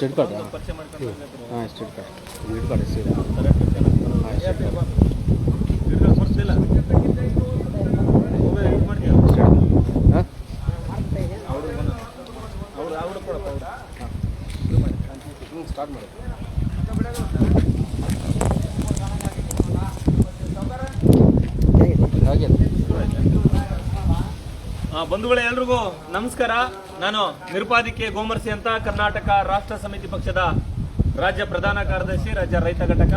State card ಹಾಂ state card. State card. ಸೀದಾ start mobile use ಮಾಡ್ತೀಯ ಹಾಂ ಅವ್ರು ಅವ್ರು ಕೊಡಪ್ಪ ಅವ್ರು ಹ್ಞೂ ಸ್ಟಾರ್ಟ್ ಮಾಡಿ ಹಾಗೆ ಆ, ಬಂಧುಗಳೇ ಎಲ್ರಿಗೂ ನಮಸ್ಕಾರ. ನಾನು ನಿರ್ಪಾದಿಕೆ ಗೋಮರ್ಸಿ ಅಂತ ಕರ್ನಾಟಕ ರಾಷ್ಟ್ರ ಸಮಿತಿ ಪಕ್ಷದ ರಾಜ್ಯ ಪ್ರಧಾನ ಕಾರ್ಯದರ್ಶಿ, ರಾಜ್ಯ ರೈತ ಘಟಕ.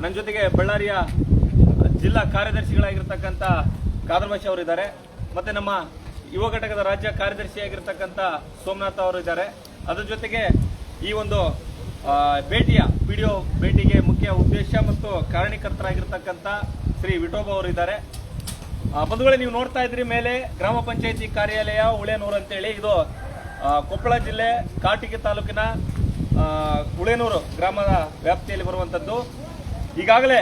ನನ್ನ ಜೊತೆಗೆ ಬಳ್ಳಾರಿಯ ಜಿಲ್ಲಾ ಕಾರ್ಯದರ್ಶಿಗಳಾಗಿರ್ತಕ್ಕಂಥ ಕಾದರ್ಭಾಷಿ ಅವರು ಇದ್ದಾರೆ ಮತ್ತೆ ನಮ್ಮ ಯುವ ಘಟಕದ ರಾಜ್ಯ ಕಾರ್ಯದರ್ಶಿಯಾಗಿರ್ತಕ್ಕಂಥ ಸೋಮನಾಥ್ ಅವರು ಇದ್ದಾರೆ. ಅದ್ರ ಜೊತೆಗೆ ಈ ಒಂದು ಭೇಟಿಯ, ವಿಡಿಯೋ ಭೇಟಿಗೆ ಮುಖ್ಯ ಉದ್ದೇಶ ಮತ್ತು ಕಾರಣೀಕರ್ತರಾಗಿರ್ತಕ್ಕಂಥ ಶ್ರೀ ವಿಠೋಬ ಅವರು ಇದ್ದಾರೆ. ಬಂಧುಗಳೇ, ನೀವು ನೋಡ್ತಾ ಇದ್ರಿ ಮೇಲೆ ಗ್ರಾಮ ಪಂಚಾಯತಿ ಕಾರ್ಯಾಲಯ ಉಳೇನೂರು ಅಂತೇಳಿ. ಇದು ಕೊಪ್ಪಳ ಜಿಲ್ಲೆ ಕಾಟಿಗೆ ತಾಲೂಕಿನ ಉಳೇನೂರು ಗ್ರಾಮದ ವ್ಯಾಪ್ತಿಯಲ್ಲಿ ಬರುವಂಥದ್ದು ಈಗಾಗಲೇ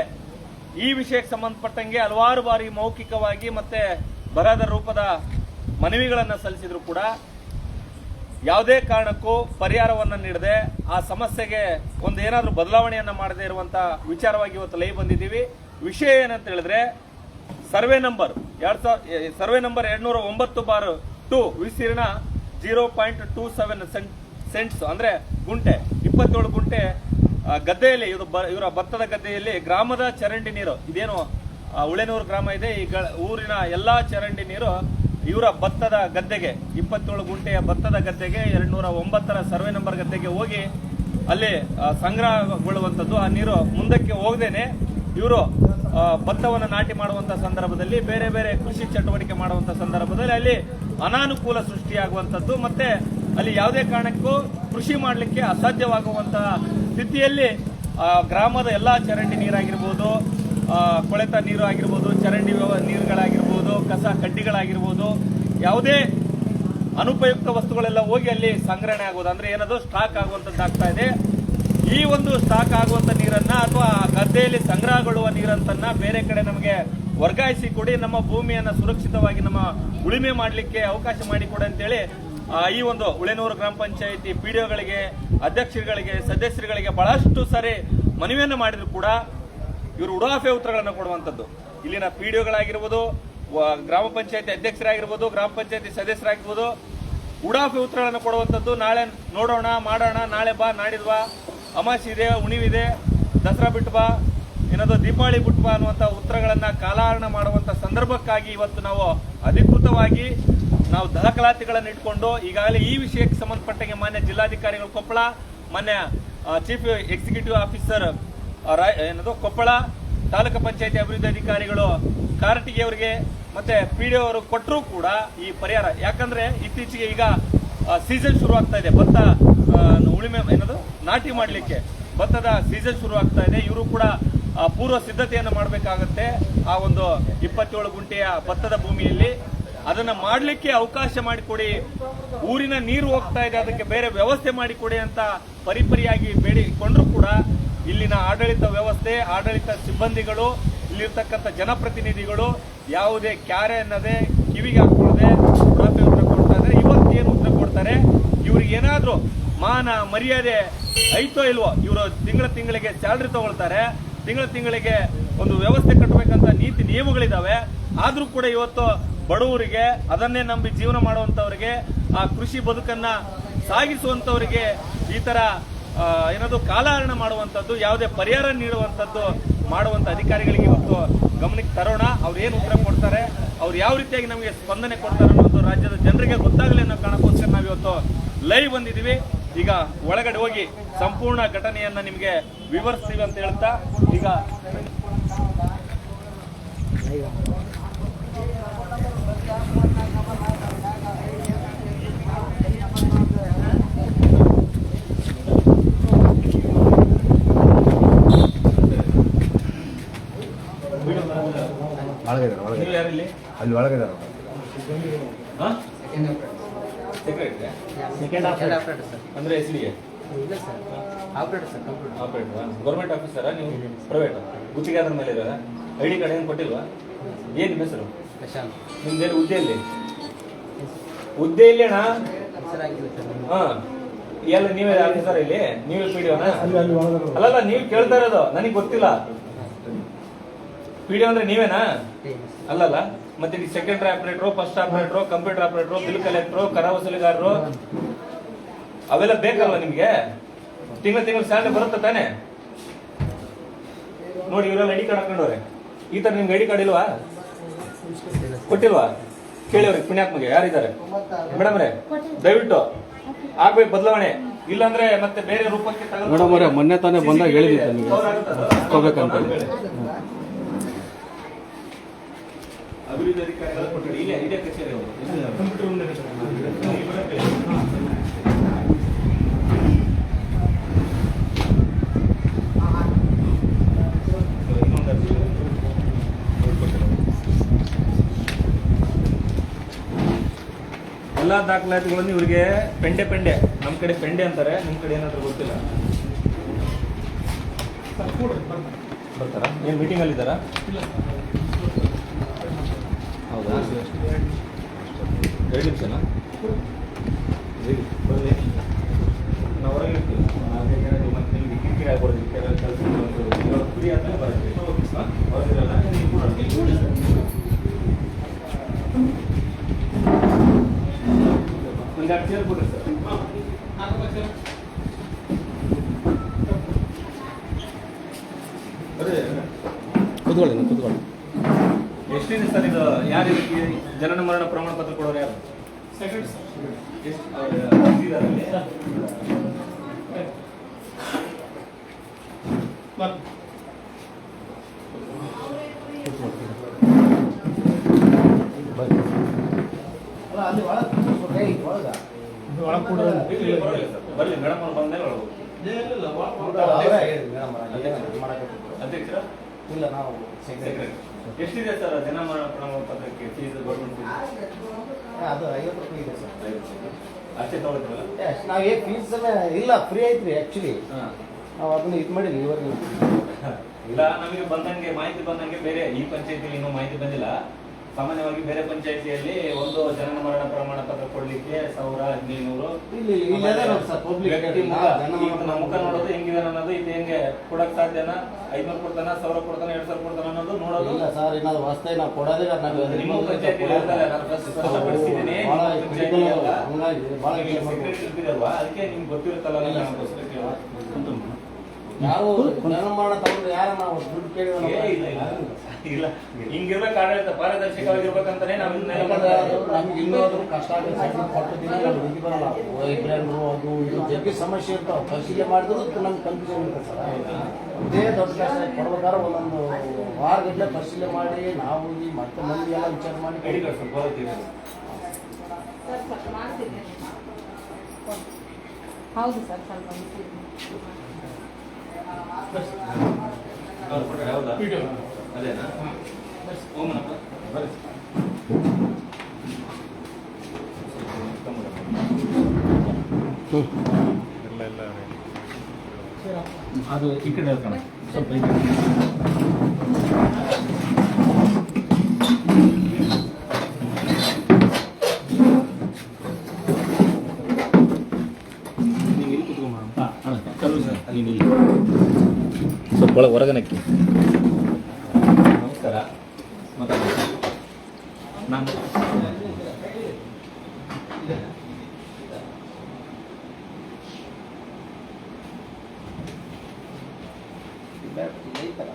ಈ ವಿಷಯಕ್ಕೆ ಸಂಬಂಧಪಟ್ಟಂಗೆ ಹಲವಾರು ಬಾರಿ ಮೌಖಿಕವಾಗಿ ಮತ್ತೆ ಬರದ ರೂಪದ ಮನವಿಗಳನ್ನು ಸಲ್ಲಿಸಿದ್ರು ಕೂಡ. ಯಾವುದೇ ಕಾರಣಕ್ಕೂ ಪರಿಹಾರವನ್ನ ನೀಡದೆ ಆ ಸಮಸ್ಯೆಗೆ ಒಂದು ಏನಾದರೂ ಬದಲಾವಣೆಯನ್ನ ಮಾಡದೇ ಇರುವಂಥ ವಿಚಾರವಾಗಿ ಇವತ್ತು ಲೈ ಬಂದಿದ್ದೀವಿ. ವಿಷಯ ಏನಂತ ಹೇಳಿದ್ರೆ ಸರ್ವೆ ನಂಬರ್ ಎರಡ್ ಸಾವಿರ ಸರ್ವೆ ನಂಬರ್ ಎರಡ್ನೂರ ಒಂಬತ್ತು ಬಾರ್ ಟು ವಿಸ್ತೀರ್ಣ zero point two seven cents, ಅಂದ್ರೆ ಗುಂಟೆ, ಇಪ್ಪತ್ತೇಳು ಗುಂಟೆ ಗದ್ದೆಯಲ್ಲಿ ಇದು ಇವರ ಭತ್ತದ ಗದ್ದೆಯಲ್ಲಿ ಗ್ರಾಮದ ಚರಂಡಿ ನೀರು, ಇದೇನು ಉಳೆನೂರು ಗ್ರಾಮ ಇದೆ, ಈ ಊರಿನ ಎಲ್ಲಾ ಚರಂಡಿ ನೀರು ಇವರ ಭತ್ತದ ಗದ್ದೆಗೆ, ಇಪ್ಪತ್ತೇಳು ಗುಂಟೆಯ ಭತ್ತದ ಗದ್ದೆಗೆ ಎರಡ್ ನೂರ ಒಂಬತ್ತರ ಸರ್ವೆ ನಂಬರ್ ಗದ್ದೆಗೆ ಹೋಗಿ ಅಲ್ಲಿ ಸಂಗ್ರಹಗೊಳ್ಳುವಂಥದ್ದು. ಆ ನೀರು ಮುಂದಕ್ಕೆ ಹೋಗದೇನೆ ಇವರು ಭತ್ತವನ್ನು ನಾಟಿ ಮಾಡುವಂಥ ಸಂದರ್ಭದಲ್ಲಿ, ಬೇರೆ ಬೇರೆ ಕೃಷಿ ಚಟುವಟಿಕೆ ಮಾಡುವಂಥ ಸಂದರ್ಭದಲ್ಲಿ ಅಲ್ಲಿ ಅನಾನುಕೂಲ ಸೃಷ್ಟಿಯಾಗುವಂಥದ್ದು ಮತ್ತೆ ಅಲ್ಲಿ ಯಾವುದೇ ಕಾರಣಕ್ಕೂ ಕೃಷಿ ಮಾಡಲಿಕ್ಕೆ ಅಸಾಧ್ಯವಾಗುವಂತಹ ಸ್ಥಿತಿಯಲ್ಲಿ ಗ್ರಾಮದ ಎಲ್ಲ ಚರಂಡಿ ನೀರಾಗಿರ್ಬೋದು ಕೊಳೆತ ನೀರು ಆಗಿರ್ಬೋದು ಚರಂಡಿ ನೀರುಗಳಾಗಿರ್ಬೋದು, ಕಸ ಕಡ್ಡಿಗಳಾಗಿರ್ಬೋದು, ಯಾವುದೇ ಅನುಪಯುಕ್ತ ವಸ್ತುಗಳೆಲ್ಲ ಹೋಗಿ ಅಲ್ಲಿ ಸಂಗ್ರಹಣೆ ಆಗೋದು. ಅಂದರೆ ಏನದು? ಸ್ಟಾಕ್ ಆಗುವಂಥದ್ದು ಆಗ್ತಾ ಇದೆ. ಈ ಒಂದು ಸ್ಟಾಕ್ ಆಗುವಂತ ನೀರನ್ನ ಅಥವಾ ಗದ್ದೆಯಲ್ಲಿ ಸಂಗ್ರಹಗೊಳ್ಳುವ ನೀರಂತನ್ನ ಬೇರೆ ಕಡೆ ನಮಗೆ ವರ್ಗಾಯಿಸಿ ಕೊಡಿ, ನಮ್ಮ ಭೂಮಿಯನ್ನ ಸುರಕ್ಷಿತವಾಗಿ ನಮ್ಮ ಉಳಿಮೆ ಮಾಡಲಿಕ್ಕೆ ಅವಕಾಶ ಮಾಡಿಕೊಡಿ ಅಂತೇಳಿ ಈ ಒಂದು ಉಳೆನೂರು ಗ್ರಾಮ ಪಂಚಾಯಿತಿ ಪಿ ಡಿಒಗಳಿಗೆ ಅಧ್ಯಕ್ಷರುಗಳಿಗೆ, ಸದಸ್ಯರುಗಳಿಗೆ ಬಹಳಷ್ಟು ಸಾರಿ ಮನವಿಯನ್ನು ಮಾಡಿದ್ರು ಕೂಡ ಇವರು ಉಡಾಫೆ ಉತ್ತರಗಳನ್ನು ಕೊಡುವಂಥದ್ದು ಇಲ್ಲಿನ ಪಿ ಡಿಒಗಳಾಗಿರ್ಬೋದು ಗ್ರಾಮ ಪಂಚಾಯತಿ ಅಧ್ಯಕ್ಷರಾಗಿರ್ಬೋದು, ಗ್ರಾಮ ಪಂಚಾಯತಿ ಸದಸ್ಯರಾಗಿರ್ಬೋದು, ಉಡಾಫೆ ಉತ್ತರಗಳನ್ನು ಕೊಡುವಂಥದ್ದು ನಾಳೆ ನೋಡೋಣ, ಮಾಡೋಣ, ನಾಳೆ ಬಾ, ನಾಡಿದ್ ಬಾ ಅಮಾಸಿ ಇದೆ ಉಣಿವಿದೆ ದಸರಾ ಬಿಟ್ಟು ಬಾ ಏನದು ದೀಪಾವಳಿ ಬಿಟ್ಟು ಬಾ ಅನ್ನುವಂಥ ಉತ್ತರಗಳನ್ನು ಕಾಲಹರಣ ಮಾಡುವಂಥ ಸಂದರ್ಭಕ್ಕಾಗಿ ಇವತ್ತು ನಾವು ಅಧಿಕೃತವಾಗಿ ನಾವು ದಾಖಲಾತಿಗಳನ್ನು ಇಟ್ಕೊಂಡು ಈಗಾಗಲೇ ಈ ವಿಷಯಕ್ಕೆ ಸಂಬಂಧಪಟ್ಟಂಗೆ ಮಾನ್ಯ ಜಿಲ್ಲಾಧಿಕಾರಿಗಳು ಕೊಪ್ಪಳ, ಮಾನ್ಯ ಚೀಫ್ ಎಕ್ಸಿಕ್ಯೂಟಿವ್ ಆಫೀಸರ್ ಏನದು, ಕೊಪ್ಪಳ, ತಾಲೂಕು ಪಂಚಾಯತಿ ಅಭಿವೃದ್ಧಿ ಅಧಿಕಾರಿಗಳು, ಕಾರಟಿಗೆ ಅವರಿಗೆ ಮತ್ತೆ ಪಿಡಿಒ ಅವರು ಕೊಟ್ಟರೂ ಕೂಡ ಈ ಪರಿಹಾರ. ಯಾಕಂದ್ರೆ ಇತ್ತೀಚೆಗೆ ಈಗ ಸೀಸನ್ ಶುರುವಾಗ್ತಾ ಇದೆ. ಭತ್ತ ಉಳಿಮೆ ಏನದು? ನಾಟಿ ಮಾಡಲಿಕ್ಕೆ ಭತ್ತದ ಸೀಸನ್ ಶುರು ಆಗ್ತಾ ಇದೆ. ಇವರು ಕೂಡ ಪೂರ್ವ ಸಿದ್ಧತೆಯನ್ನು ಮಾಡಬೇಕಾಗತ್ತೆ. ಆ ಒಂದು ಇಪ್ಪತ್ತೇಳು ಗುಂಟೆಯ ಭತ್ತದ ಭೂಮಿಯಲ್ಲಿ. ಅದನ್ನ ಮಾಡಲಿಕ್ಕೆ ಅವಕಾಶ ಮಾಡಿಕೊಡಿ. ಊರಿನ ನೀರು ಹೋಗ್ತಾ ಇದೆ. ಅದಕ್ಕೆ ಬೇರೆ ವ್ಯವಸ್ಥೆ ಮಾಡಿಕೊಡಿ ಅಂತ ಪರಿಪರಿಯಾಗಿ ಬೇಡಿಕೊಂಡ್ರು ಕೂಡ ಇಲ್ಲಿನ ಆಡಳಿತ ವ್ಯವಸ್ಥೆ, ಆಡಳಿತ ಸಿಬ್ಬಂದಿಗಳು, ಇಲ್ಲಿರ್ತಕ್ಕಂಥ ಜನಪ್ರತಿನಿಧಿಗಳು ಯಾವುದೇ ಕ್ಯಾರೆ ಅನ್ನದೆ, ಕಿವಿಗೆ ಹಾಕೊಳ್ಳದೆ ಉತ್ತರ ಕೊಡ್ತಾ ಇದ್ದಾರೆ. ಇವತ್ತೇನು ಉತ್ತರ ಕೊಡ್ತಾರೆ? ಇವ್ರಿಗೆ ಏನಾದ್ರೂ ಮಾನ, ಮರ್ಯಾದೆ ಐತೋ ಇಲ್ವೋ, ಇವರು ತಿಂಗಳ ತಿಂಗಳಿಗೆ ಸ್ಯಾಲ್ರಿ ತಗೊಳ್ತಾರೆ. ತಿಂಗಳ ತಿಂಗಳಿಗೆ ಒಂದು ವ್ಯವಸ್ಥೆ ಕಟ್ಟಬೇಕಂತ ನೀತಿ ನಿಯಮಗಳಿದಾವೆ. ಆದರೂ ಕೂಡ ಇವತ್ತು ಬಡವರಿಗೆ, ಅದನ್ನೇ ನಂಬಿ ಜೀವನ ಮಾಡುವಂತವರಿಗೆ ಆ ಕೃಷಿ ಬದುಕನ್ನ ಸಾಗಿಸುವಂತವರಿಗೆ ಈ ಥರ ಏನದು ಕಾಲಹರಣ ಮಾಡುವಂತದ್ದು ಯಾವುದೇ ಪರಿಹಾರ ನೀಡುವಂತದ್ದು ಮಾಡುವಂತ ಅಧಿಕಾರಿಗಳಿಗೆ ಇವತ್ತು ಗಮನಕ್ಕೆ ತರೋಣ. ಅವ್ರು ಏನು ಉತ್ತರ ಕೊಡ್ತಾರೆ, ಅವ್ರು ಯಾವ ರೀತಿಯಾಗಿ ನಮಗೆ ಸ್ಪಂದನೆ ಕೊಡ್ತಾರೆ ಅನ್ನೋದು ರಾಜ್ಯದ ಜನರಿಗೆ ಗೊತ್ತಾಗಲಿ ಅನ್ನೋ ಕಾರಣಕ್ಕೋಸ್ಕರ ನಾವು ಇವತ್ತು ಲೈವ್ ಬಂದಿದ್ದೀವಿ. ಈಗ ಒಳಗಡೆ ಹೋಗಿ ಸಂಪೂರ್ಣ ಘಟನೆಯನ್ನ ನಿಮಗೆ ವಿವರಿಸ್ತೀವಿ ಅಂತ ಹೇಳ್ತಾ ಈಗ ಒಳಗಿದ್ದಾರೆ ಒಳಗೆ ನೀವು ಯಾರಿಲ್ಲಿ ಅಲ್ಲಿ ಒಳಗಿದ್ದಾರೆ ಹಾ? Secretary? ಸೆಕೆಂಡ್ ಆಪರೇಟರ್ ಸರ್ ಅಂದ್ರೆ ಇಲ್ಲ sir. Operator sir computer operator government ಆಫೀಸರ ನೀವು? ಪ್ರೈವೇಟ್ ಗುತ್ತಿಗೆದಾರ ಮೇಲೆ ಇದ್ದಾರೆ? ಐ ಡಿ ಕಾರ್ಡ್ ಏನು ಕೊಟ್ಟಿಲ್ವಾ? ಏನು ನಿಮ್ಮ ಹೆಸರು? ಪ್ರಶಾಂತ್. ನಿಮ್ದೇನು ಹುದ್ದೆಯಲ್ಲಿ? ಹುದ್ದೆಯಲ್ಲಿ ಅಣ್ಣ? ಹಾಂ ಸರ್ ಹಾ. ಎಲ್ಲ ನೀವೇ ಆಫೀಸರ್ ಇಲ್ಲಿ? ನೀವೇ ಪಿ ಡಿ ಅಲ್ಲಲ್ಲ ನೀವು ಕೇಳ್ತಾ ಇರೋದು. ನನಗೆ ಗೊತ್ತಿಲ್ಲ. ಪಿ ಡಿ ಅಂದ್ರೆ ನೀವೇನಾ? ಅಲ್ಲಲ್ಲ. ಮತ್ತೆ ಇಲ್ಲಿ secondary operator first operator computer operator bill collector ಕರ ವಸೂಲಿಗಾರರು ಅವೆಲ್ಲ ಬೇಕಲ್ವಾ ನಿಮ್ಗೆ? ತಿಂಗಳ ತಿಂಗಳ ಸ್ಯಾಲರಿ ಬರುತ್ತೆ ತಾನೆ? ನೋಡಿ ಇವರೆಲ್ಲ ಐಡಿ ಕಾರ್ಡ್ ಹಾಕೊಂಡವ್ರೆ ಈ ತರ ನಿಮ್ಗೆ ಐಡಿ ಕಾರ್ಡ್ ಇಲ್ವಾ? ಕೊಟ್ಟಿಲ್ವಾ? ಕೇಳಿ ಅವ್ರಿಗೆ ಪುಣ್ಯಾತ್ಮಗೆ ಯಾರಿದ್ದಾರೆ? ಮೇಡಮ್ ರೇ ದಯವಿಟ್ಟು ಆಗ್ಬೇಕು ಬದಲಾವಣೆ. ಇಲ್ಲಾಂದ್ರೆ ಮತ್ತೆ ಬೇರೆ ರೂಪಕ್ಕೆ ಮೇಡಮ್ ಅವರೇ ಮೊನ್ನೆ ತಾನೇ ಬಂದಾಗ ಹೇಳಿದ್ದೆ. ಅಭಿವೃದ್ಧಿ ಅಧಿಕಾರಿಗಳ ಕೊಠಡಿ ಇಲ್ಲೇ ಇದೇ ಕಚೇರಿ ಅವರು ಕಂಪ್ಯೂಟರ್ ರೂಮ್ ಎಲ್ಲ ಇಲ್ಲಿ ದಾಖಲಾತಿಗಳನ್ನು ಇವರಿಗೆ ಪೆಂಡೆ ಪೆಂಡೆ ನಮ್ಮ ಕಡೆ ಪೆಂಡೆ ಅಂತಾರೆ ನಿಮ್ ಕಡೆ ಏನಾದ್ರು ಗೊತ್ತಿಲ್ಲ? ಬರ್ತಾರಾ? ಏನ್ ಮೀಟಿಂಗ್ ಅಲ್ಲಿ ಇದ್ದಾರಾ ಹೌದಾ ಎರಡು ನಿಮಿಷನಾ ಹೇಳಿ, ಬನ್ನಿ. ನಾವು ಹೊರಗೆ ಇರ್ತೀವಿ. ನಾಲ್ಕೈದು ಜನ ಇದ್ದೀವಿ. ಮತ್ತೆ ನಿಮ್ಗೆ ಕಿರಿಕಿರಿ ಆಗ್ಬಾರ್ದು. ಈ ಕಡೆ ಕೆಲ್ಸ ಮಾಡ್ಕೊಂಡು ಇವಾಗ ಫ್ರೀ ಆದ್ಮೇಲೆ ಬರ್ತೀವಿ. ಹಾ? ಹೊರಗಿರಲ್ಲ, ನೀವು ಕೂಡ. ಒಂದು ಎರಡು ಚೇರ್ ಕೊಡ್ರಿ ಸರ್ ಬರ್ರಿ. ಕೂತ್ಕೊಳ್ಳಿ ನೀವು ಕೂತ್ಕೊಳ್ಳಿ ಎಷ್ಟಿದೆ ಸರ್ ಇದು ಯಾರು ಇದಕ್ಕೆ ಜನನ ಮರಣ ಪ್ರಮಾಣ ಪತ್ರ ಕೊಡೋರು ಯಾರು ಎಷ್ಟು ಅವ್ರು ಇದಾರೆ ಅಲ್ಲಿ? ಇರ್ಲಿ, ಪರವಾಗಿಲ್ಲ ಸರ್. ಬರ್ಲಿ ಮೇಡಮ್ ಅವ್ರು ಬಂದ್ಮೇಲೆ ಅಧ್ಯಕ್ಷರ ಇಲ್ಲ ನಾವು ಸೆಕ್ರೆಟರಿ ಎಷ್ಟಿದೆ ಸರ್ ಜನ ಪ್ರಮಾಣ ಪತ್ರಕ್ಕೆ ಫೀಸ್ ಗೌರ್ಮೆಂಟ್ ಅದು ಐವತ್ತು ರೂಪಾಯಿ ಇದೆ ಸರ್ ಅಷ್ಟೇ ತಗೊಳ್ತೀರಲ್ಲ ನಾವು ಏ ಫೀಸ್ ಇಲ್ಲ ಫ್ರೀ ಐತ್ರಿ ಆ್ಯಕ್ಚುಲಿ. ನಾವು ಅದನ್ನ ಇದು ಮಾಡಿಲ್ಲ ಇವರಿಗೆ ಇಲ್ಲ ನಮಗೆ ಬಂದಂಗೆ ಮಾಹಿತಿ ಬಂದಂಗೆ ಬೇರೆ ಈ ಪಂಚಾಯತಿಯಲ್ಲಿ ಇನ್ನೂ ಮಾಹಿತಿ ಬಂದಿಲ್ಲ. ಸಾಮಾನ್ಯವಾಗಿ ಬೇರೆ ಪಂಚಾಯತಿಯಲ್ಲಿ ಒಂದು ಜನನ ಮರಣ ಪ್ರಮಾಣ ಪತ್ರ ಕೊಡ್ಲಿಕ್ಕೆ ಸಾವಿರ ಹದಿನೈನೂರು ಮುಖ ನೋಡೋದು ಹೆಂಗಿದೆ ಅನ್ನೋದು ಇದು ಹೆಂಗೆ ಕೊಡಕ್ ಸಾಧ್ಯನ ಐದ್ನೂರು ಕೊಡ್ತಾನ ಸಾವಿರ ಕೊಡ್ತಾನ ಎರಡ್ ಸಾವಿರ ಕೊಡ್ತಾನ ಅನ್ನೋದು ನೋಡೋದು. ಸರ್ ಏನಾದ್ರು ಹೊಸ್ತಾಗಿ ನಾವು ಕೊಡೋದೇ ನಿಮ್ಮ ಪಂಚಾಯತಿ ನಾನು ಸ್ಪಷ್ಟಪಡಿಸಿದ್ದೀನಿ ಅದಕ್ಕೆ ನಿಮ್ಗೆ ಗೊತ್ತಿರುತ್ತಲ್ಲ ಅನ್ನೋದು ನಿರ್ಮಾಣ ತಗೊಂಡು ಯಾರ ನಾವು ದುಡ್ಡು ಇಲ್ಲ ಇಲ್ಲ ಇಲ್ಲ. ಹಿಂಗಿರ್ಬೇಕು ಆಡಳಿತ ಪಾರದರ್ಶಕವಾಗಿರ್ಬೇಕಂತಾನೆ ನಾವು. ನಮ್ಗೆ ಕಷ್ಟ ಆಗುತ್ತೆ ಬರಲ್ಲ. ಅದು ಇದು ಜಗ್ಗಿ ಸಮಸ್ಯೆ ಇರ್ತಾವೆ. ಪರಿಶೀಲನೆ ಮಾಡಿದ್ರು ನಮ್ಗೆ ಕನ್ಫ್ಯೂಷನ್ ಇರುತ್ತೆ ಸರ್. ಇದೇ ದೊಡ್ಡ ಕಷ್ಟ. ಕೊಡ್ಬೇಕಾದ್ರೆ ಒಂದೊಂದು ವಾರಗಟ್ಟಲೆ ಪರಿಶೀಲನೆ ಮಾಡಿ ನಾವು ಹೋಗಿ ಮತ್ತೆ ಮಂದಿ ಎಲ್ಲ ವಿಚಾರ ಮಾಡಿ ಸ್ವಲ್ಪ ಹೌದು ಸರ್ ಸ್ವಲ್ಪ ಅದೇನಾ ಓಮನಪ್ಪ ಬರ್ರಿ ಅದು ಈ ಕಡೆ ಸ್ವಲ್ಪ ಈ ಕಡೆ ನೀವು ಇಲ್ಲಿ ಕುತ್ಕೊಂಡ್ ಬಾ. ಹಾ, ಚಲೋ ಸರ್ ನೀನು ಇಲ್ಲಿ ಸ್ವಲ್ಪ ಒಳಗೆ ಹೊರಗನಕ್ಕೆ ನಮಸ್ಕಾರ ಮಾತಾಡಿ ನಾನು ಐತಲ್ಲ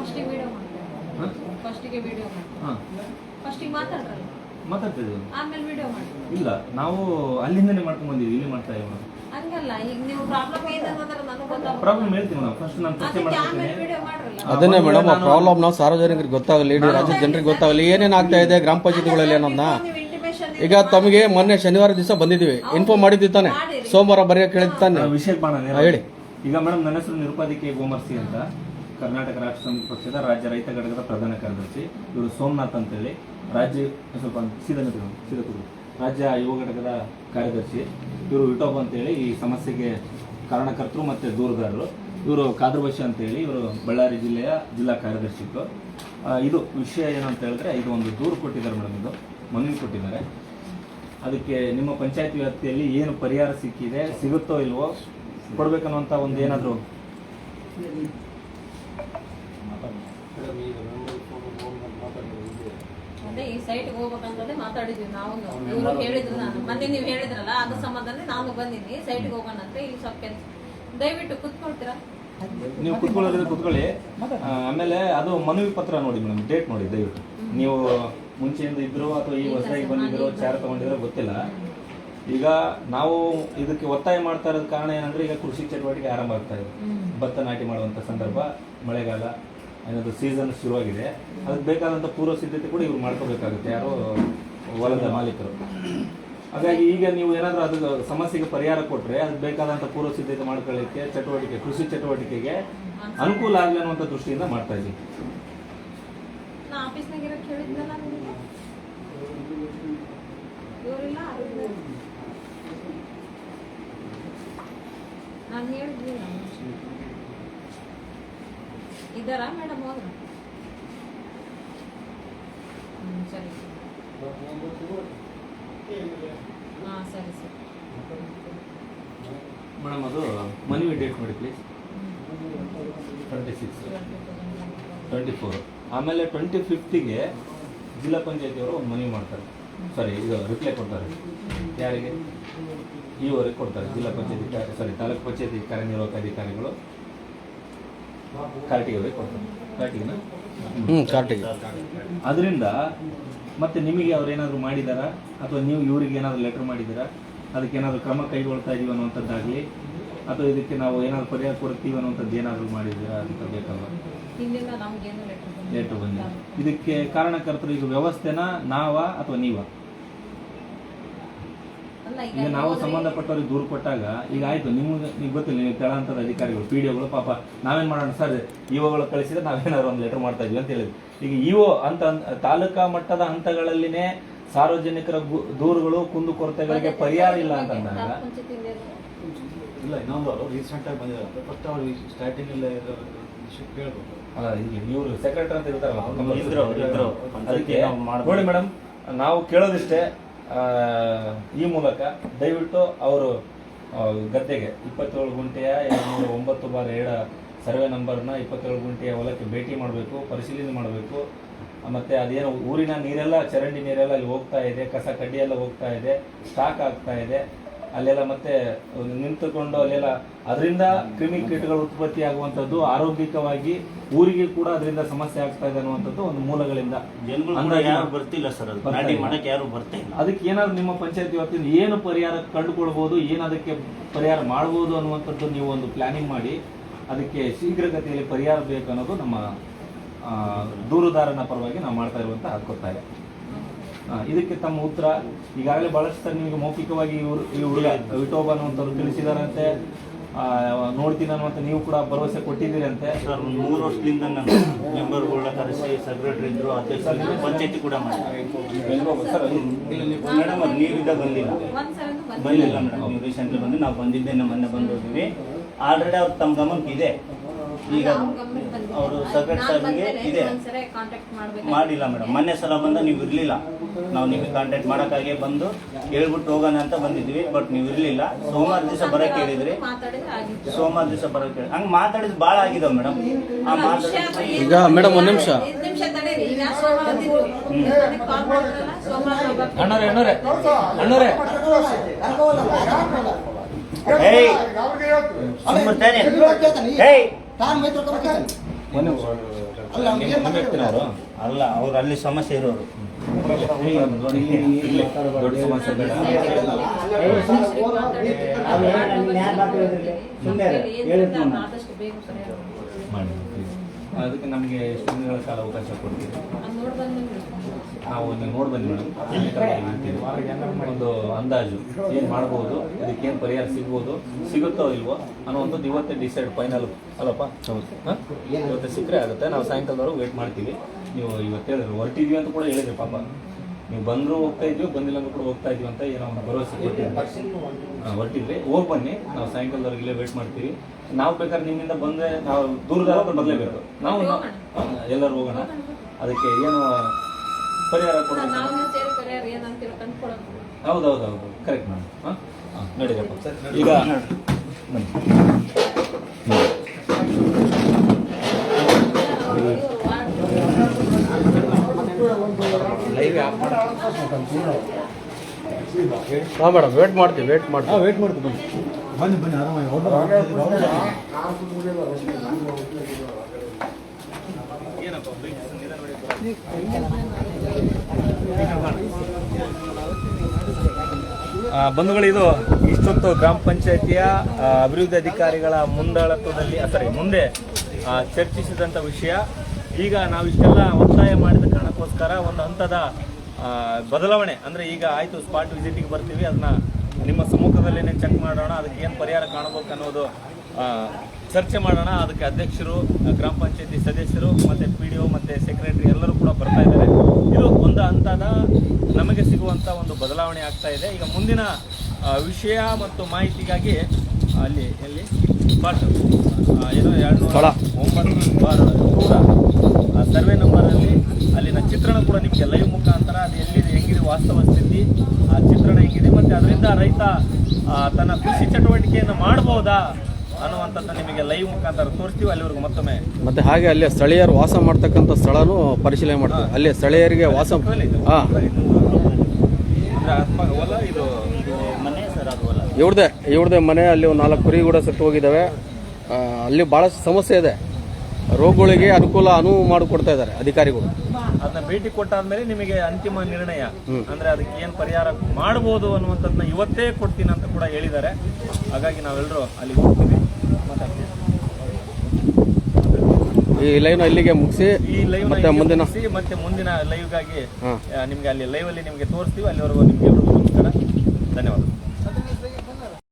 ಫಸ್ಟಿಗೆ ವಿಡಿಯೋ ಮಾಡ್ತೀನಿ ಫಸ್ಟಿಗೆ ವಿಡಿಯೋ ಮಾಡ್ತೀನಿ ಹಾಂ ಫಸ್ಟಿಗೆ ಮಾತಾಡ್ರಲ್ಲ ಮಾತಾಡ್ತಿದ್ದೀವಿ ಆಮೇಲೆ ವಿಡಿಯೋ ಮಾಡ್ತೀನಿ. ಇಲ್ಲ ನಾವು ಅಲ್ಲಿಂದನೇ ಮಾಡ್ಕೊಂಡು ಬಂದಿದ್ದೀವಿ ಇಲ್ಲಿ ಮಾಡ್ತಾ ಇದ್ದೀವಿ ಹಂಗಲ್ಲ ಈಗ ನೀವು ಪ್ರಾಬ್ಲಮ್ ಏನಿದೆ ಅನ್ನೋದ್ರ ನನಗೆ ಗೊತ್ತಾಗ ಪ್ರಾಬ್ಲಮ್ ಫಸ್ಟ್ ನಾನು ಪರಿಚಯ ಅದಕ್ಕೆ ಆಮೇಲೆ ಮಾಡ್ಕೊತೀನಿ ವಿಡಿಯೋ ಮಾಡ್ರಲ್ಲ. ಅದನ್ನೇ ಮೇಡಮ್ ಆ ಪ್ರಾಬ್ಲಮ್ ನಾವು ಸಾರ್ವಜನಿಕರಿಗೆ ಗೊತ್ತಾಗಲಿ ಇಡೀ ರಾಜ್ಯದ ಜನರಿಗೆ ಗೊತ್ತಾಗಲಿ ಏನೇನು ಆಗ್ತಾ ಇದೆ ಗ್ರಾಮ ಪಂಚಾಯತಿಗಳಲ್ಲಿ ಅನ್ನೋದನ್ನ ಈಗ ತಮಗೆ ಮೊನ್ನೆ ಶನಿವಾರ ದಿವಸ ಬಂದಿದ್ದೀವಿ. ಇನ್ಫಾರ್ಮ್ ಮಾಡಿದ್ವಿ ತಾನೆ. ಸೋಮವಾರ ಬರೆಯೋ ಹೇಳಿದ್ ತಾನೆ. ವಿಷಯಕ್ಕೆ ಬಾಣ ಹಾ, ಹೇಳಿ. ಈಗ ಮೇಡಮ್ ನನ್ನ ಹೆಸರು ನಿರುಪಾದಿಕೆ ಗೋಮರ್ಸಿ ಅಂತ. ಕರ್ನಾಟಕ ರಾಷ್ಟ್ರ ಸಮಿತಿ ಪಕ್ಷದ ರಾಜ್ಯ ರೈತ ಘಟಕದ ಪ್ರಧಾನ ಕಾರ್ಯದರ್ಶಿ. ಇವರು ಸೋಮನಾಥ್ ಅಂತೇಳಿ. ರಾಜ್ಯ, ಸ್ವಲ್ಪ ಸೀದಾ ಸೀದಾ. ರಾಜ್ಯ ಯುವ ಘಟಕದ ಕಾರ್ಯದರ್ಶಿ ಇವರು ವಿಟೋಬ್ ಅಂತೇಳಿ ಈ ಸಮಸ್ಯೆಗೆ ಕಾರಣಕರ್ತರು ಮತ್ತು ದೂರದಾರರು. ಇವರು ಕಾದ್ರಬಶಿ ಅಂತೇಳಿ ಇವರು ಬಳ್ಳಾರಿ ಜಿಲ್ಲೆಯ ಜಿಲ್ಲಾ ಕಾರ್ಯದರ್ಶಿ ಇದು ವಿಷಯ ಏನಂತ ಹೇಳಿದ್ರೆ ಇದು ಒಂದು ದೂರು ಕೊಟ್ಟಿದ್ದಾರೆ ಮೇಡಮ್ ಇದು. ಮನವಿ ಕೊಟ್ಟಿದ್ದಾರೆ. ಅದಕ್ಕೆ ನಿಮ್ಮ ಪಂಚಾಯತ್ ವ್ಯಾಪ್ತಿಯಲ್ಲಿ ಏನು ಪರಿಹಾರ ಸಿಕ್ಕಿದೆ, ಸಿಗುತ್ತೋ ಇಲ್ವೋ ಕೊಡ್ಬೇಕನ್ನುವಂಥ ಒಂದು ಏನಾದರೂ? ಅದೇ ಈ ಸೈಟ್ಗೆ ಹೋಗ್ಬೇಕಂತಂದ್ರೆ ಮಾತಾಡಿದ್ವಿ ನಾವು. ಇವರು ಹೇಳಿದ್ರು ನಾನು. ಮತ್ತೆ ನೀವು ಹೇಳಿದ್ರಲ್ಲ ಅದ್ರ ಸಂಬಂಧನೇ ನಾನು ಬಂದಿದ್ದೀನಿ ಸೈಟ್ಗೆ ಹೋಗೋಣ ಅಂತ ಇಲ್ಲಿ ಸ್ವಲ್ಪ ಕೆಲ್ಸ. ದಯವಿಟ್ಟು ಕುತ್ಕೊಳ್ತೀರಾ? ನೀವು ಕುತ್ಕೊಳ್ಳೋದ್ರೆ ಕುತ್ಕೊಳ್ಳಿ. ಆಮೇಲೆ ಅದು ಮನವಿ ಪತ್ರ ನೋಡಿ ಮೇಡಮ್ ಡೇಟ್ ನೋಡಿ ದಯವಿಟ್ಟು. ನೀವು ಮುಂಚೆಯಿಂದ ಇದ್ರು ಅಥವಾ ಈ ಹೊಸದಾಗಿ ಬಂದಿದ್ರು ಚಾರ್ ತಗೊಂಡಿದ್ರೋ ಗೊತ್ತಿಲ್ಲ. ಈಗ ನಾವು ಇದಕ್ಕೆ ಒತ್ತಾಯ ಮಾಡ್ತಾ ಇರೋದ್ ಕಾರಣ ಏನಂದ್ರೆ ಈಗ ಕೃಷಿ ಚಟುವಟಿಕೆ ಆರಂಭ ಆಗ್ತಾ ಇದೆ. ಭತ್ತ ನಾಟಿ ಮಾಡುವಂತ ಸಂದರ್ಭ ಮಳೆಗಾಲ ಏನಾದ್ರು ಸೀಸನ್ ಶುರುವಾಗಿದೆ, ಅದಕ್ಕೆ ಬೇಕಾದಂಥ ಪೂರ್ವ ಸಿದ್ಧತೆ ಕೂಡ ಇವ್ರು ಮಾಡ್ಕೋಬೇಕಾಗುತ್ತೆ, ಯಾರೋ ಹೊಲದ ಮಾಲೀಕರು. ಹಾಗಾಗಿ ಈಗ ನೀವು ಏನಾದರೂ ಅದು ಸಮಸ್ಯೆಗೆ ಪರಿಹಾರ ಕೊಟ್ಟರೆ ಅದಕ್ಕೆ ಬೇಕಾದಂಥ ಪೂರ್ವ ಸಿದ್ಧತೆ ಮಾಡ್ಕೊಳ್ಳಿಕ್ಕೆ, ಚಟುವಟಿಕೆ, ಕೃಷಿ ಚಟುವಟಿಕೆಗೆ ಅನುಕೂಲ ಆಗಲಿ ಅನ್ನುವಂಥ ದೃಷ್ಟಿಯಿಂದ ಮಾಡ್ತಾ ಇದ್ದೀವಿ ನಾನು ಹೇಳಿದ್ವಿ ಇದ್ದಾರಾ ಮೇಡಮ್ ಹೋದ್ರ ಸರಿ ಹಾಂ, ಸರಿ ಮೇಡಮ್ ಅದು ಮನವಿ ಡೇಟ್ ಮಾಡಿ please twenty six twenty four ಆಮೇಲೆ ಟ್ವೆಂಟಿ ಫಿಫ್ತಿಗೆ ಜಿಲ್ಲಾ ಪಂಚಾಯತಿಯವರು ಮನವಿ ಮಾಡ್ತಾರೆ. ಸಾರಿ, ಇದು ರಿಪ್ಲೈ ಕೊಡ್ತಾರೆ. ಯಾರಿಗೆ? ಈವರೆಗೆ ಕೊಡ್ತಾರೆ. ಜಿಲ್ಲಾ ಪಂಚಾಯತಿ ಸಾರಿ ತಾಲೂಕು ಪಂಚಾಯತಿ ಕಾರ್ಯನಿರ್ವಾಹಕ ಅಧಿಕಾರಿಗಳು. ಕಾರ್ಟಿಗೆ ಕೊಡ್ತಾರೆ. ಕಾರ್ಟಿಗೆನ ಹ್ಞೂ ಕಾರ್ಟಿಗೆ ಅದರಿಂದ ಮತ್ತೆ ನಿಮಗೆ ಅವ್ರು ಏನಾದ್ರು ಮಾಡಿದಾರಾ? ಅಥವಾ ನೀವು ಇವ್ರಿಗೆ ಏನಾದರೂ ಲೆಟರ್ ಮಾಡಿದ್ದೀರಾ ಅದಕ್ಕೆ ಏನಾದರೂ ಕ್ರಮ ಕೈಗೊಳ್ತಾ ಇದೀವಿ ಅನ್ನುವಂಥದ್ದಾಗಲಿ ಅಥವಾ ಇದಕ್ಕೆ ನಾವು ಏನಾದ್ರು ಪರಿಹಾರ ಕೊಡ್ತೀವಿ ಅನ್ನುವಂಥದ್ದು ಏನಾದರೂ ಮಾಡಿದ್ದೀರಾ ಅಂತ ಬೇಕಲ್ಲ ಲೆಟರ್ ಲೇಟರ್ ಬಂದಿದೆ ಇದಕ್ಕೆ ಕಾರಣಕರ್ತರು ಈಗ ವ್ಯವಸ್ಥೆನ ನಾವಾ ಅಥವಾ ನೀವಾ? ಈಗ ನಾವು ಸಂಬಂಧಪಟ್ಟವ್ರಿಗೆ ದೂರು ಕೊಟ್ಟಾಗ ಈಗ ಆಯ್ತು ನಿಮ್ಗೆ ನೀವು ಗೊತ್ತಿಲ್ಲ ನೀವು ಕೆಳಂತದ ಅಧಿಕಾರಿಗಳು ಪಿ ಡಿ ಪಾಪ ನಾವೇನ್ ಮಾಡೋಣ? ಸರ್ ಇಒಗಳು ಕಳಿಸಿದ್ರೆ ನಾವೇನಾದ್ರು ಒಂದು ಲೆಟರ್ ಮಾಡ್ತಾ ಇದ್ವಿ ಅಂತ ಹೇಳಿದ್ವಿ. ಈಗ ಇಒ ಅಂತ ತಾಲೂಕಾ ಮಟ್ಟದ ಹಂತಗಳಲ್ಲಿನೇ ಸಾರ್ವಜನಿಕರ ದೂರುಗಳು ಕುಂದು ಕೊರತೆಗಳಿಗೆ ಪರಿಹಾರ ಇಲ್ಲ ಅಂತ ಅಂದಾಗ ಇಲ್ಲ ಇನ್ನೊಂದು ಅವರು ರೀಸೆಂಟ್ ಆಗಿ ಬಂದಿದ್ದಾರೆ. ಫಸ್ಟ್ ಅವರು ಸ್ಟಾರ್ಟಿಂಗ್ ಇಲ್ಲ ಕೇಳ್ಬೇಕು. ಅಲ್ಲ ಇವರು ಸೆಕ್ರೆಟರಿ ಅಂತ ಇರ್ತಾರಲ್ಲ. ಅದಕ್ಕೆ. ನೋಡಿ ಮೇಡಮ್ ನಾವು ಕೇಳೋದಿಷ್ಟೇ ಈ ಮೂಲಕ ದಯವಿಟ್ಟು ಅವರು ಗದ್ದೆಗೆ ಇಪ್ಪತ್ತೇಳು ಗುಂಟೆಯ ಎರಡು ಒಂಬತ್ತು ಬಾರ್ ಏಳ ಸರ್ವೆ ನಂಬರ್ನ ಇಪ್ಪತ್ತೇಳು ಗುಂಟೆಯ ಹೊಲಕ್ಕೆ ಭೇಟಿ ಮಾಡಬೇಕು, ಪರಿಶೀಲನೆ ಮಾಡಬೇಕು. ಮತ್ತು ಅದೇನು ಊರಿನ ನೀರೆಲ್ಲ, ಚರಂಡಿ ನೀರೆಲ್ಲ ಅಲ್ಲಿ ಹೋಗ್ತಾ ಇದೆ, ಕಸ ಕಡ್ಡಿಯೆಲ್ಲ ಹೋಗ್ತಾ ಇದೆ ಸ್ಟಾಕ್ ಆಗ್ತಾ ಇದೆ. ಅಲ್ಲೆಲ್ಲ ಮತ್ತೆ ನಿಂತುಕೊಂಡು ಅಲ್ಲೆಲ್ಲ ಅದರಿಂದ ಕ್ರಿಮಿ ಕೀಟಗಳು ಉತ್ಪತ್ತಿ ಆಗುವಂತದ್ದು ಆರೋಗ್ಯಕವಾಗಿ ಊರಿಗೆ ಕೂಡ ಅದರಿಂದ ಸಮಸ್ಯೆ ಆಗ್ತಾ ಇದೆ ಅನ್ನುವಂಥದ್ದು ಒಂದು ಮೂಲಗಳಿಂದ ಯಾರು ಬರ್ತಿಲ್ಲ ಸರ್ ಯಾರು ಬರ್ತಾ ಇಲ್ಲ. ಅದಕ್ಕೆ ಏನಾದ್ರು ನಿಮ್ಮ ಪಂಚಾಯತಿ ವತಿಯಿಂದ ಏನು ಪರಿಹಾರ ಕಂಡುಕೊಳ್ಬಹುದು ಏನು ಅದಕ್ಕೆ ಪರಿಹಾರ ಮಾಡಬಹುದು ಅನ್ನುವಂಥದ್ದು ನೀವು ಒಂದು ಪ್ಲಾನಿಂಗ್ ಮಾಡಿ ಅದಕ್ಕೆ ಶೀಘ್ರಗತಿಯಲ್ಲಿ ಪರಿಹಾರ ಬೇಕು ಅನ್ನೋದು ನಮ್ಮ ದೂರುದಾರನ ಪರವಾಗಿ ನಾವು ಮಾಡ್ತಾ ಇರುವಂತ ಹಕ್ಕೊತ್ತಾಯ ಆ, ಇದಕ್ಕೆ ತಮ್ಮ ಉತ್ತರ ಈಗಾಗಲೇ ಬಹಳಷ್ಟು ಸರ್ ನಿಮಗೆ ಮೌಖಿಕವಾಗಿ ಇವರು ಈ ಹುಡುಗ ವಿಟೋಬ ಅನ್ನುವಂಥವ್ರು ತಿಳಿಸಿದಾರಂತೆ. ಆ, ನೋಡ್ತೀನಿ ಅನ್ನುವಂತ ನೀವು ಕೂಡ ಭರವಸೆ ಕೊಟ್ಟಿದ್ದೀರಿ ಅಂತೆ ಸರ್ ಒಂದು ಮೂರು ವರ್ಷದಿಂದ ನಾನು ಮೆಂಬರ್ಗಳನ್ನ ಕರೆಸಿ ಸೆಕ್ರೆಟರಿ ಇದ್ರು ಅಧ್ಯಕ್ಷರು ಪಂಚಾಯತಿ ಕೂಡ ಮಾಡಿ ಮೇಡಮ್ ಅದು ನೀವಿದ್ದ ಬಂದಿಲ್ಲ. ಬಂದಿಲ್ಲ. ಬಂದಿಲ್ಲ ಮೇಡಮ್ ನೀವು ರೀಸೆಂಟ್ಲಿ ಬಂದು ನಾವು ಬಂದಿದ್ದೇನೆ ಮೊನ್ನೆ ಬಂದು ಆಲ್ರೆಡಿ ಅವ್ರು ತಮ್ಮ ಗಮನಕ್ಕೆ ಇದೆ. ಈಗ ಅವ್ರ ಸೆಕ್ರೆಟರಿ ಸಾಹೇಬ್ಗೆ ಇದೆ. ಮಾಡಿಲ್ಲ ಮೇಡಮ್. ಮೊನ್ನೆ ಸಲ ಬಂದ ನೀವು ಇರಲಿಲ್ಲ. ನಾವು ನಿಮಗೆ ಕಾಂಟ್ಯಾಕ್ಟ್ ಮಾಡೋಕ್ಕಾಗೆ ಬಂದು ಹೇಳ್ಬಿಟ್ಟು ಹೋಗೋಣ ಅಂತ ಬಂದಿದ್ವಿ. ಬಟ್ ನೀವು ಇರಲಿಲ್ಲ. ಸೋಮವಾರ ದಿವಸ ಬರಕ್ಕೆ ಹೇಳಿದ್ರಿ. ಸೋಮವಾರ ದಿವಸ ಬರಕ್ಕೆ ಹೇಳಿ. ಹಂಗೆ ಮಾತಾಡಿದ್ ಭಾಳ ಆಗಿದಾವೆ ಮೇಡಮ್. ಆ ಮಾತಾಡಿದ ಈಗ ಮೇಡಮ್ ಒಂದು ನಿಮಿಷ. ಹೇಯ್ ನಿಮಿಷ ತಡೀರಿ. ಈಗ ಸುಮ್ಮನೆ ಅವರು? ಅಲ್ಲ ಅವ್ರು ಅಲ್ಲಿ ಸಮಸ್ಯೆ ಇರೋರು. ದೊಡ್ಡ ಸಮಸ್ಯೆ ಬೇಡ. ಆದಷ್ಟು ಬೇಗ ಪರಿಹಾರ ಮಾಡಿ. ಅದಕ್ಕೆ ನಮಗೆ ಎಷ್ಟು ದಿನಗಳ ಕಾಲ ಅವಕಾಶ ಕೊಡ್ತೀವಿ. ನಾವು ನೋಡಿ ಬನ್ನಿ ಮೇಡಮ್. ಒಂದು ಅಂದಾಜು ಏನು ಮಾಡ್ಬೋದು ಅದಕ್ಕೆ ಏನು ಪರಿಹಾರ ಸಿಗ್ಬೋದು, ಸಿಗುತ್ತೋ ಇಲ್ವೋ ಅನ್ನೋವಂಥದ್ದು ಇವತ್ತೇ ಡಿಸೈಡ್ ಫೈನಲ್ ಅಲ್ಲಪ್ಪ? ಇವತ್ತೇ ಸಿಕ್ಕರೆ ಆಗುತ್ತೆ. ನಾವು ಸಾಯಂಕಾಲದವರೆಗೂ ವೇಟ್ ಮಾಡ್ತೀವಿ. ನೀವು ಇವತ್ತು ಹೇಳಿದ್ರು, ಹೊರಟಿದ್ವಿ ಅಂತ ಕೂಡ ಹೇಳಿದ್ರಿ ಪಾಪ. ನೀವು ಬಂದ್ರು ಹೋಗ್ತಾ ಇದ್ವಿ ಬಂದಿಲ್ಲ ಅಂದ್ರೆ ಕೂಡ ಹೋಗ್ತಾ ಇದೀವಿ ಅಂತ ಏನೋ ಒಂದು ಭರವಸೆ ಕೊಟ್ಟಿದ್ವಿ. ಹೊರಟಿದ್ವಿ. ಹೋಗಿ ಬನ್ನಿ. ನಾವು ಸಾಯಂಕಾಲದವರೆಗೆ ಇಲ್ಲೇ ವೇಟ್ ಮಾಡ್ತೀವಿ. ನಾವು ಬೇಕಾದ್ರೆ ನಿಮ್ಮಿಂದ ಬಂದ್ರೆ ನಾವು ದೂರದಾಗ ಬರಲೇಬೇಕು. ನಾವು ಎಲ್ಲರೂ ಹೋಗೋಣ. ಅದಕ್ಕೆ ಏನು ಪರಿಹಾರ ಕೊಡೋಣ. ಹೌದೌದು ಹೌದು ಕರೆಕ್ಟ್ ಮೇಡಮ್ ಹಾಂ ಹಾಂ ನಡೀರಪ್ಪ ಈಗ ಬನ್ನಿ ಹಾಂ ಮೇಡಮ್ ವೇಟ್ ಮಾಡ್ತೀವಿ ವೇಟ್ ಮಾಡ್ತೀವಿ. ಹಾಂ ವೇಟ್ ಮಾಡ್ತೀವಿ ಬನ್ನಿ. ಬನ್ನಿ ಬನ್ನಿ ಆರಾಮಾಗಿ ಬಂಧುಗಳು ಇದು ಇಷ್ಟೊತ್ತು ಗ್ರಾಮ ಪಂಚಾಯತಿಯ ಅಭಿವೃದ್ಧಿ ಅಧಿಕಾರಿಗಳ ಮುಂದಾಳತ್ವದಲ್ಲಿ ಸಾರಿ ಮುಂದೆ ಚರ್ಚಿಸಿದಂಥ ವಿಷಯ. ಈಗ ನಾವು ಇಷ್ಟೆಲ್ಲ ಒತ್ತಾಯ ಮಾಡಿದ ಕಾರಣಕ್ಕೋಸ್ಕರ ಒಂದು ಹಂತದ ಬದಲಾವಣೆ. ಅಂದ್ರೆ ಈಗ ಆಯಿತು ಸ್ಪಾಟ್ ವಿಸಿಟಿಗೆ ಬರ್ತೀವಿ ಅದನ್ನ ನಿಮ್ಮ ಸಮ್ಮುಖದಲ್ಲೇನೆ ಚೆಕ್ ಮಾಡೋಣ ಅದಕ್ಕೆ ಏನು ಪರಿಹಾರ ಕಾಣಬೇಕು ಅನ್ನೋದು ಚರ್ಚೆ ಮಾಡೋಣ. ಅದಕ್ಕೆ ಅಧ್ಯಕ್ಷರು ಗ್ರಾಮ ಪಂಚಾಯತಿ ಸದಸ್ಯರು ಮತ್ತು ಪಿ ಡಿ ಒ ಮತ್ತು ಸೆಕ್ರೆಟರಿ ಎಲ್ಲರೂ ಕೂಡ ಬರ್ತಾ ಇದ್ದಾರೆ. ಇದು ಒಂದು ಹಂತದ ನಮಗೆ ಸಿಗುವಂಥ ಒಂದು ಬದಲಾವಣೆ ಆಗ್ತಾ ಇದೆ. ಈಗ ಮುಂದಿನ ವಿಷಯ ಮತ್ತು ಮಾಹಿತಿಗಾಗಿ ಅಲ್ಲಿ ಎಲ್ಲಿ? ಸ್ಪಾಟ್ ಏನೋ ಎರಡು. ಒಂಬತ್ತು ಬಾರ್ ನೂರ ಸರ್ವೆ ನಂಬರಲ್ಲಿ ಅಲ್ಲಿನ ಚಿತ್ರಣ ಕೂಡ ನಿಮಗೆ ಲೈವ್ ಮುಖಾಂತರ ಅದು ಎಲ್ಲಿದೆ ಹೆಂಗಿದೆ ವಾಸ್ತವ ಸ್ಥಿತಿ ಆ ಚಿತ್ರಣ ಹೆಂಗಿದೆ ಮತ್ತು ಅದರಿಂದ ರೈತ ತನ್ನ ಕೃಷಿ ಚಟುವಟಿಕೆಯನ್ನು ಮಾಡಬಹುದಾ ಅನ್ನುವಂಥದ್ದು ನಿಮಗೆ ಲೈವ್ ಮುಖಾಂತರ ತೋರಿಸ್ತೀವಿ. ಅಲ್ಲಿವರೆಗೂ ಮತ್ತೊಮ್ಮೆ ಮತ್ತೆ ಹಾಗೆ ಅಲ್ಲಿ ಸ್ಥಳೀಯರು ವಾಸ ಮಾಡ್ತಕ್ಕಂಥ ಸ್ಥಳನೂ ಪರಿಶೀಲನೆ ಮಾಡ್ತೀವಿ. ಅಲ್ಲಿ ಸ್ಥಳೀಯರಿಗೆ ವಾಸ ಹಾಂ. ಹೊಲ ಇದು ಮನೆ ಸರ್ ಅದು ಅಲ್ಲ ಇವ್ರದೇ ಇವ್ರದೇ ಮನೆ ಅಲ್ಲಿ ಒಂದು ನಾಲ್ಕು ಕುರಿ ಕೂಡ ಸತ್ತು ಹೋಗಿದ್ದಾವೆ. ಅಲ್ಲಿ ಭಾಳಷ್ಟು ಸಮಸ್ಯೆ ಇದೆ. ರೋಗಗಳಿಗೆ ಅನುಕೂಲ ಅನುವು ಮಾಡಿಕೊಡ್ತಾ ಇದ್ದಾರೆ ಅಧಿಕಾರಿಗಳು. ಅದನ್ನ ಭೇಟಿ ಕೊಟ್ಟಾದ್ಮೇಲೆ ನಿಮಗೆ ಅಂತಿಮ ನಿರ್ಣಯ. ಅಂದ್ರೆ ಅದಕ್ಕೆ ಏನ್ ಪರಿಹಾರ ಮಾಡಬಹುದು ಅನ್ನುವಂಥದ್ದನ್ನ ಇವತ್ತೇ ಕೊಡ್ತೀನಿ ಅಂತ ಕೂಡ ಹೇಳಿದ್ದಾರೆ. ಹಾಗಾಗಿ ನಾವೆಲ್ಲರೂ ಅಲ್ಲಿ ಹೋಗ್ತೀವಿ. ಮಾತಾಡ್ತೀವಿ ಈ ಲೈನ್ ಇಲ್ಲಿಗೆ ಮುಗಿಸಿ ಈ ಲೈವ್ ಮತ್ತೆ ಮುಂದಿನ ಮತ್ತೆ ಮುಂದಿನ ಲೈವ್ಗಾಗಿ ನಿಮ್ಗೆ ಅಲ್ಲಿ ಲೈವ್ ಅಲ್ಲಿ ನಿಮ್ಗೆ ತೋರಿಸ್ತೀವಿ. ಅಲ್ಲಿವರೆಗೂ ನಿಮ್ಗೆ ಧನ್ಯವಾದಗಳು ನಮಸ್ಕಾರ. ಧನ್ಯವಾದ.